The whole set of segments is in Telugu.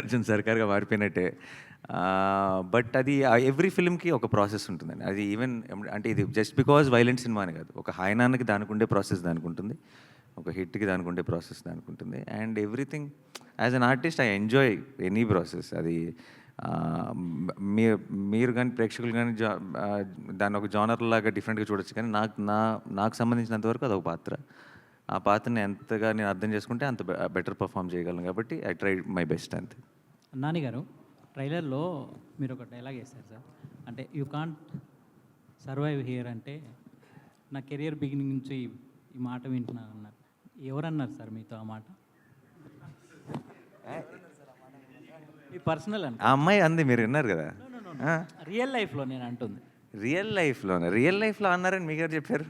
అర్జున్ సర్కార్గా మారిపోయినట్టే బట్ అది ఎవ్రీ ఫిల్మ్కి ఒక ప్రాసెస్ ఉంటుందండి. అది ఈవెన్ అంటే ఇది జస్ట్ బికాజ్ వైలెంట్ సినిమా అని కాదు. ఒక హైనాన్కి దానికి ఉండే ప్రాసెస్ దానికి ఉంటుంది ఒక హిట్కి దానికి ఉండే ప్రాసెస్ దానికి ఉంటుంది and everything as an artist I enjoy any process. అది మీరు మీరు కానీ ప్రేక్షకులు కానీ జా దాన్ని ఒక జానర్ లాగా డిఫరెంట్గా చూడొచ్చు. కానీ నాకు నా నాకు సంబంధించినంత వరకు అదొక పాత్ర. ఆ పాత్రని ఎంతగా నేను అర్థం చేసుకుంటే అంత బెటర్ పర్ఫామ్ చేయగలను కాబట్టి ఐ ట్రై మై బెస్ట్ అంతే. నాని గారు ట్రైలర్లో మీరు ఒక డైలాగ్ వేస్తారు సార్. అంటే యూ కాంట్ సర్వైవ్ హియర్ అంటే నా కెరియర్ బిగినింగ్ నుంచి ఈ- మాట వింటున్నాను అన్నారు. ఎవరన్నారు సార్ మీతో ఆ మాట? మీ పర్సనల్ అంట ఆ అమ్మాయి అంది మీరు విన్నారు కదా? రియల్ లైఫ్లో నేను అంటుంది. రియల్ లైఫ్లోనే రియల్ లైఫ్లో అన్నారని మీకు ఎవరు చెప్పారు.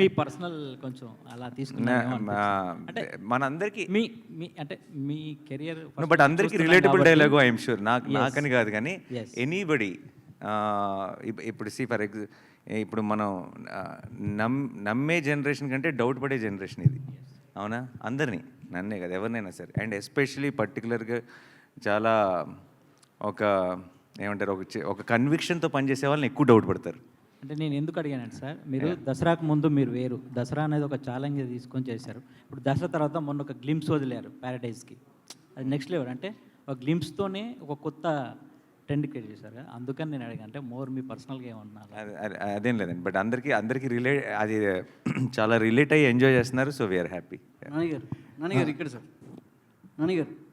మీ పర్సనల్ కొంచెం అలా తీసుకున్నా మనందరికీ మీ మీ అంటే మీ కెరియర్ బట్ అందరికీ రిలేటబుల్ డైలాగు ఐఎమ్ షూర్ నాకు నాకని కాదు కానీ. ఎనీబడి ఇప్పుడు సి ఫర్ ఎగ్జ ఇప్పుడు మనం నమ్ నమ్మే జనరేషన్ కంటే డౌట్ పడే జనరేషన్ ఇది. అవునా? అందరినీ నన్నే కదా ఎవరినైనా సరే. అండ్ ఎస్పెషలీ పర్టికులర్గా చాలా ఒక ఏమంటారు ఒక చి- ఒక కన్విక్షన్తో పనిచేసే వాళ్ళని ఎక్కువ డౌట్ పడతారు. అంటే నేను ఎందుకు అడిగానంటే సార్ మీరు దసరాకు ముందు మీరు వేరు. దసరా అనేది ఒక ఛాలెంజ్ తీసుకొని చేశారు. ఇప్పుడు దసరా తర్వాత మొన్న ఒక గ్లిమ్స్ వదిలేరు ప్యారడైజ్కి అది నెక్స్ట్ లెవెల్ అంటే ఒక గ్లిమ్స్తోనే ఒక కొత్త ట్రెండ్ క్రియేట్ చేశారు కదా అందుకని నేను అడిగాను. అంటే మోర్ మీ పర్సనల్గా ఏమన్నా అది- లేదండి. బట్ అందరికీ అందరికీ రిలేట్ అది చాలా రిలేట్ అయ్యి ఎంజాయ్ చేస్తున్నారు సో వీఆర్ హ్యాపీ నానిగారు నానిగారు ఇక్కడ sir. నానిగారు.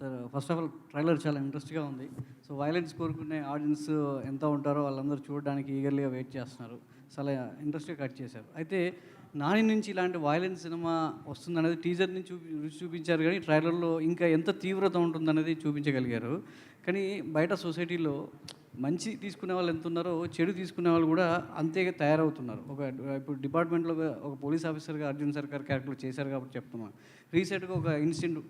Sir first of all trailer చాలా ఇంట్రెస్ట్గా ఉంది. సో వైలెన్స్ కోరుకునే ఆడియన్స్ ఎంత ఉంటారో వాళ్ళందరూ చూడడానికి ఈగర్లీగా వెయిట్ చేస్తున్నారు. చాలా ఇంట్రెస్ట్గా కట్ చేశారు. అయితే నాని నుంచి ఇలాంటి వైలెన్స్ సినిమా వస్తుందనేది టీజర్ నుంచి చూపి రుచి చూపించారు కానీ ట్రైలర్లో ఇంకా ఎంత తీవ్రత ఉంటుందనేది చూపించగలిగారు. కానీ బయట సొసైటీలో మంచి తీసుకునే వాళ్ళు ఎంత ఉన్నారో చెడు తీసుకునే వాళ్ళు కూడా అంతే తయారవుతున్నారు. ఒక ఇప్పుడు డిపార్ట్మెంట్లో ఒక పోలీస్ ఆఫీసర్గా అర్జున్ సర్కార్ క్యారెక్టర్ చేశారు కాబట్టి చెప్తున్నాను రీసెంట్గా ఒక ఇన్సిడెంట్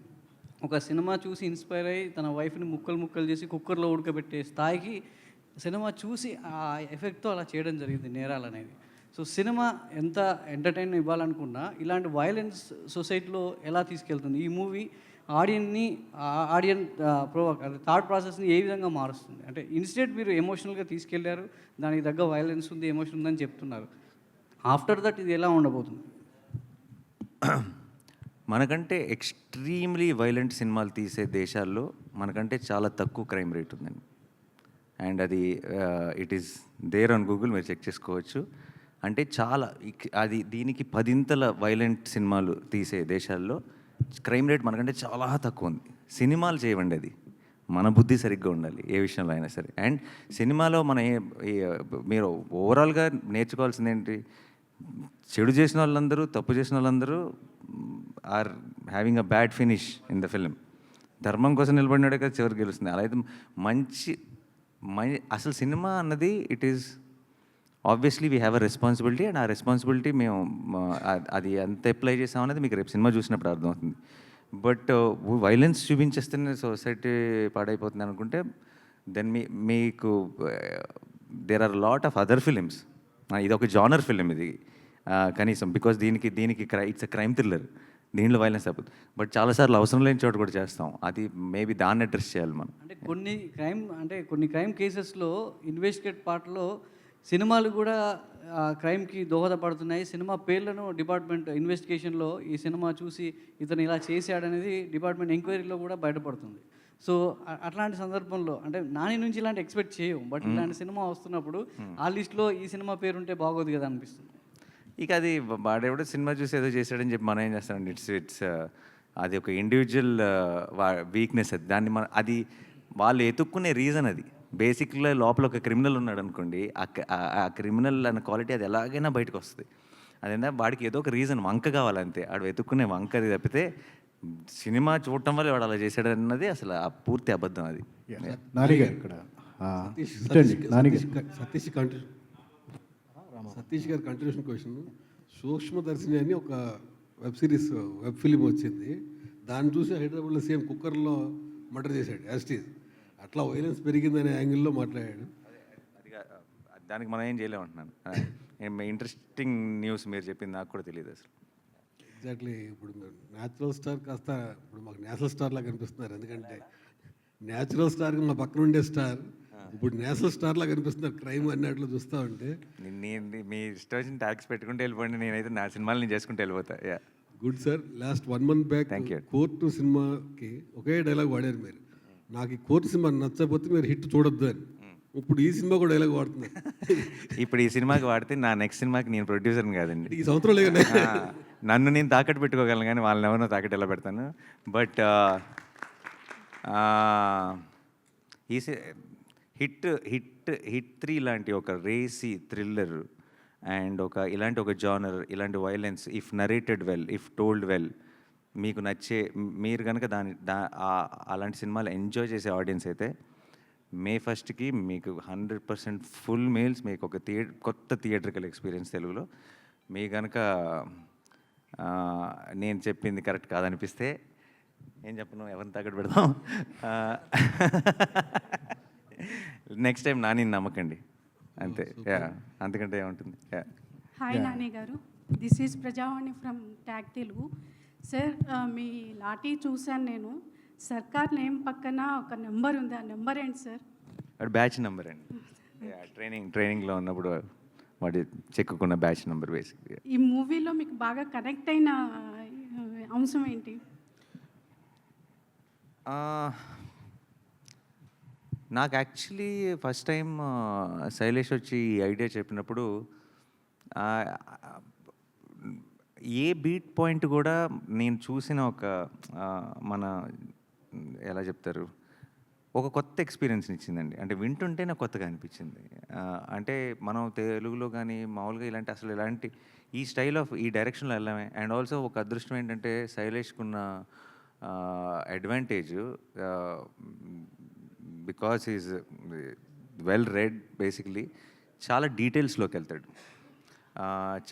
ఒక సినిమా చూసి ఇన్స్పైర్ అయ్యి తన వైఫ్ని ముక్కలు ముక్కలు చేసి కుక్కర్లో ఉడకబెట్టే స్థాయికి సినిమా చూసి ఆ ఎఫెక్ట్తో అలా చేయడం జరిగింది నేరాలు అనేది. సో సినిమా ఎంత ఎంటర్టైన్ ఇవ్వాలనుకున్నా ఇలాంటి వైలెన్స్ సొసైటీలో ఎలా తీసుకెళ్తుంది? ఈ మూవీ ఆడియన్ని ఆడియన్ ప్రో థాట్ ప్రాసెస్ని ఏ విధంగా మారుస్తుంది? అంటే ఇన్స్టెంట్ మీరు ఎమోషనల్గా తీసుకెళ్ళారు దానికి తగ్గ వైలెన్స్ ఉంది ఎమోషన్ ఉందని చెప్తున్నారు. ఆఫ్టర్ దట్ ఇది ఎలా ఉండబోతుంది? మనకంటే ఎక్స్ట్రీమ్లీ వైలెంట్ సినిమాలు తీసే దేశాల్లో మనకంటే చాలా తక్కువ క్రైమ్ రేట్ ఉందండి. అండ్ అది it is there on Google మీరు చెక్ చేసుకోవచ్చు. అంటే చాలా అది దీనికి పదింతల వైలెంట్ సినిమాలు తీసే దేశాల్లో క్రైమ్ రేట్ మనకంటే చాలా తక్కువ ఉంది. సినిమాలు చేయవండి అది. మన బుద్ధి సరిగ్గా ఉండాలి ఏ విషయంలో అయినా సరే. అండ్ సినిమాలో మన ఏ- ఏ- మీరు ఓవరాల్గా నేర్చుకోవాల్సింది ఏంటి చెడు చేసిన వాళ్ళందరూ తప్పు చేసిన వాళ్ళందరూ are having a bad finish in the film. ధర్మం కోసం నిలబడినాడే కదా చివరికి గెలుస్తుంది. అలా అయితే మంచి మై అసలు సినిమా అన్నది it is obviously we have a responsibility and a responsibility మేము అది ఎంత అప్లై చేసామనేది మీకు రేపు సినిమా చూసినప్పుడు అర్థమవుతుంది. బట్ వైలెన్స్ చూపించేస్తేనే సొసైటీ పాడైపోతుంది అనుకుంటే దెన్ మీ మీకు there are lot of other films ఇది ఒక జానర్ ఫిలిం ఇది. కనీసం బికాస్ దీనికి దీనికి క్రై ఇట్స్ అ క్రైమ్ థ్రిల్లర్ దీంట్లో వైలెన్స్ తప్పదు బట్ చాలాసార్లు అవసరం లేని చోట కూడా చేస్తాం. అది మేబీ దాన్ని అడ్రస్ చేయాలి మనం. అంటే కొన్ని క్రైమ్ అంటే కొన్ని క్రైమ్ కేసెస్లో ఇన్వెస్టిగేట్ పార్ట్లో సినిమాలు కూడా ఆ క్రైమ్కి దోహదపడుతున్నాయి. సినిమా పేర్లను డిపార్ట్మెంట్ ఇన్వెస్టిగేషన్లో ఈ సినిమా చూసి ఇతను ఇలా చేశాడనేది డిపార్ట్మెంట్ ఎంక్వైరీలో కూడా బయటపడుతుంది. సో అట్లాంటి సందర్భంలో అంటే నాని నుంచి ఇలాంటి ఎక్స్పెక్ట్ చేయం బట్ ఇలాంటి సినిమా వస్తున్నప్పుడు ఆ లిస్ట్లో ఈ సినిమా పేరు ఉంటే బాగోదు కదా అనిపిస్తుంది. ఇక అది వాడెవడో సినిమా చూసి ఏదో చేశాడని చెప్పి మనం ఏం చేస్తామండి? ఇట్స్ ఇట్స్ అది ఒక ఇండివిజువల్ వీక్నెస్ అది. దాన్ని మన అది వాళ్ళు ఎతుక్కునే రీజన్ అది. బేసిక్గా లోపల ఒక క్రిమినల్ ఉన్నాడు అనుకోండి ఆ క్రిమినల్ అన్న క్వాలిటీ అది ఎలాగైనా బయటకు వస్తుంది అదేంటే వాడికి ఏదో ఒక రీజన్ వంక కావాలంతే. ఆడు వెతుక్కునే వంక అది తప్పితే సినిమా చూడటం వల్ల వాడు అలా చేశాడు అన్నది అసలు ఆ పూర్తి అబద్ధం అది. నానిగారు ఇక్కడ. సతీష్ కంటిన్యూ సతీష్ గారి కంటిన్యూషన్ క్వశ్చన్ సూక్ష్మదర్శిని అని ఒక వెబ్ సిరీస్ వెబ్ ఫిలిం వచ్చింది. దాన్ని చూసి హైదరాబాద్లో సేమ్ కుక్కర్లో మర్డర్ చేశాడు యాస్టీజ్ అట్లా వైలెన్స్ పెరిగిందనే యాంగిల్లో మాట్లాడాడు. దానికి మనం ఏం చేయలేమంటున్నాను. ఇంట్రెస్టింగ్ న్యూస్ మీరు చెప్పింది నాకు కూడా తెలియదు అసలు. ఎగ్జాక్ట్లీ ఇప్పుడు న్యాచురల్ స్టార్ కాస్త ఇప్పుడు మాకు నేషనల్ స్టార్ లాగా కనిపిస్తున్నారు ఎందుకంటే న్యాచురల్ స్టార్ మా పక్కన ఉండే స్టార్ ఇప్పుడు నేషనల్ స్టార్ లాగా కనిపిస్తున్నారు క్రైమ్ అన్నట్లు చూస్తూ ఉంటే. మీ ఇష్టం వచ్చిన ట్యాక్స్ పెట్టుకుంటే వెళ్ళిపోండి. నేనైతే నా సినిమాలు నేను చేసుకుంటూ వెళ్ళిపోతా. Yeah. Good sir last one month back. Court సినిమాకి ఒకే డైలాగ్ వాడారు మీరు. నాకు ఈ కోర్టు సినిమా నచ్చకపోతే మీరు హిట్ చూడొద్దు అని. ఇప్పుడు ఈ సినిమా కూడా డైలాగ్ వాడుతున్నారు. ఇప్పుడు ఈ సినిమాకి వాడితే నా నెక్స్ట్ సినిమాకి నేను ప్రొడ్యూసర్ని కాదండి. ఈ సంవత్సరం లేదు ఆ, నన్ను నేను తాకట్టు పెట్టుకోగలను కానీ వాళ్ళని ఎవరినో తాకట్టు ఎలా పెడతాను? బట్ ఈ హిట్ హిట్ హిట్ త్రీ లాంటి ఒక రేసీ థ్రిల్లర్ అండ్ ఒక ఇలాంటి ఒక జానర్ ఇలాంటి violence if narrated well if told well మీకు నచ్చే మీరు కనుక దాని దా అలాంటి సినిమాలు ఎంజాయ్ చేసే ఆడియన్స్ అయితే మే ఫస్ట్కి మీకు హండ్రెడ్ పర్సెంట్ ఫుల్ మీల్స్ మీకు ఒక థియే కొత్త థియేటర్కల్ ఎక్స్పీరియన్స్ తెలుగులో మీ కనుక నేను చెప్పింది కరెక్ట్ కాదనిపిస్తే ఏం చెప్పను ఎవరిని తగ్గట్టు పెడదాం? నెక్స్ట్ టైం నాని నమ్మకండి. అంతే యా అంతకంటే ఏముంటుంది? Hi Nani garu. This is Prajavani from tag Telugu sir మీ లాఠీ చూశాను నేను. సర్కార్ నేమ్ పక్కన ఒక నెంబర్ ఉంది. ఆ నెంబర్ ఏంటి సార్ బ్యాచ్ నెంబర్ అండి. ట్రైనింగ్ ట్రైనింగ్లో ఉన్నప్పుడు వాడి చెక్కుకున్న బ్యాచ్ నెంబర్ బేసిక్ ఈ మూవీలో మీకు బాగా కనెక్ట్ అయిన అంశం ఏంటి? నాకు యాక్చువల్లీ ఫస్ట్ టైం శైలేష్ వచ్చి ఈ ఐడియా చెప్పినప్పుడు ఆ, ఏ బీట్ పాయింట్ కూడా నేను చూసిన ఒక మన ఎలా చెప్తారు? ఒక కొత్త ఎక్స్పీరియన్స్ ఇచ్చిందండి. అంటే వింటుంటే నాకు కొత్తగా అనిపించింది. అంటే మనం తెలుగులో కానీ మామూలుగా ఇలాంటి అసలు ఇలాంటి ఈ స్టైల్ ఆఫ్ ఈ డైరెక్షన్లో వెళ్ళామే. అండ్ ఆల్సో ఒక అదృష్టం ఏంటంటే శైలేష్కున్న advantage because is well read basically చాలా డీటెయిల్స్లోకి వెళ్తాడు.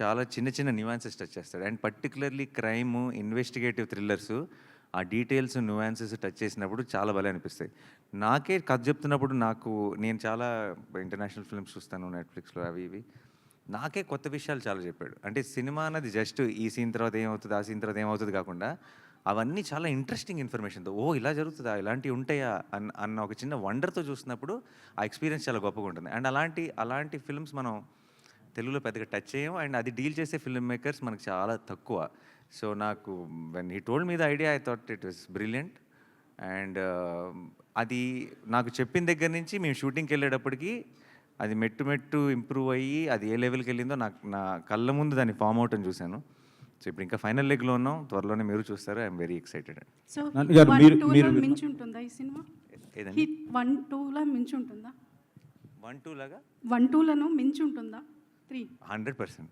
చాలా చిన్న చిన్న నివాన్సెస్ టచ్ చేస్తాడు. And particularly crime investigative thrillers ఆ డీటెయిల్స్ న్యూయాన్సెస్ టచ్ చేసినప్పుడు చాలా భలే అనిపిస్తాయి. నాకే కథ చెప్తున్నప్పుడు నాకు నేను చాలా ఇంటర్నేషనల్ ఫిల్మ్స్ చూస్తాను నెట్ఫ్లిక్స్లో అవి ఇవి. నాకే కొత్త విషయాలు చాలా చెప్పాడు. అంటే సినిమా అన్నది జస్ట్ ఈ సీన్ తర్వాత ఏమవుతుంది ఆ సీన్ తర్వాత ఏమవుతుంది కాకుండా అవన్నీ చాలా ఇంట్రెస్టింగ్ ఇన్ఫర్మేషన్తో ఓ ఇలా జరుగుతుందా? ఇలాంటివి ఉంటాయా? అన్న అన్న ఒక చిన్న వండర్తో చూసినప్పుడు ఆ ఎక్స్పీరియన్స్ చాలా గొప్పగా ఉంటుంది. అండ్ అలాంటి అలాంటి ఫిల్మ్స్ మనం తెలుగులో పెద్దగా టచ్ చేయం అండ్ అది డీల్ చేసే ఫిల్మ్ మేకర్స్ మనకు చాలా తక్కువ. సో నాకు when he told me the idea I thought it was brilliant and అది నాకు చెప్పిన దగ్గర నుంచి మేము షూటింగ్కి వెళ్ళేటప్పటికి అది మెట్టు మెట్టు ఇంప్రూవ్ అయ్యి అది ఏ లెవెల్కి వెళ్ళిందో నాకు నా కళ్ళ ముందు దాన్ని ఫామ్ అవుట్ అని చూశాను. సో ఇప్పుడు ఇంకా ఫైనల్ లెగ్లో ఉన్నాం. త్వరలోనే మీరు చూస్తారు? ఐఎమ్ వెరీ ఎక్సైటెడ్ వన్ టూలో మించి ఉంటుందా వన్ టూ లాగా? వన్ టూలను మించి ఉంటుందా three. Hundred percent.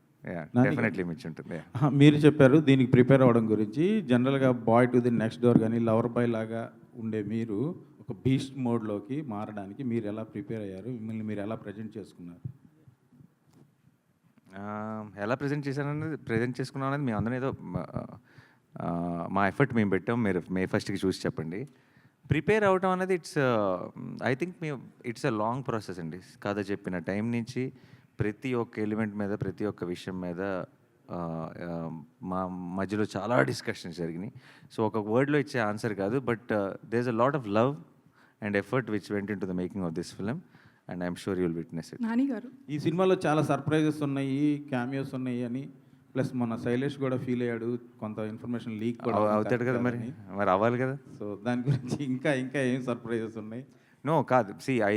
Nani- definitely మించి ఉంటుంది మీరు చెప్పారు దీనికి ప్రిపేర్ అవ్వడం గురించి. జనరల్గా boy to the next door కానీ లవర్ బాయ్ లాగా ఉండే మీరు ఒక బీస్ట్ మోడ్లోకి మారడానికి మీరు ఎలా ప్రిపేర్ అయ్యారు? మిమ్మల్ని మీరు ఎలా ప్రజెంట్ చేసుకున్నారు? ఎలా ప్రజెంట్ చేశాననేది ప్రజెంట్ చేసుకున్నాం అనేది మేము అందరం ఏదో ఆ, మా ఎఫర్ట్ మేము పెట్టాం. మీరు మే ఫస్ట్కి చూసి చెప్పండి. ప్రిపేర్ అవడం అనేది ఇట్స్ ఐ థింక్ మేము ఇట్స్ అ లాంగ్ ప్రాసెస్ అండి. కథ చెప్పిన టైం నుంచి ప్రతి ఒక్క ఎలిమెంట్ మీద ప్రతి ఒక్క విషయం మీద మా మధ్యలో చాలా డిస్కషన్స్ జరిగినాయి. సో ఒక వర్డ్లో ఇచ్చే ఆన్సర్ కాదు but there is a lot of love and effort which went into the making of this film and I'm sure you'll witness it Nani garu. ఈ సినిమాలో చాలా సర్ప్రైజెస్ ఉన్నాయి క్యామియోస్ ఉన్నాయి అని ప్లస్ మన శైలేష్ కూడా ఫీల్ అయ్యాడు కొంత ఇన్ఫర్మేషన్ లీక్ కూడా అవ- అవుతాడు కదా మరి మరి అవ్వాలి కదా. సో దాని గురించి ఇంకా ఇంకా ఏం సర్ప్రైజెస్ ఉన్నాయి? నో కాదు సి ఐ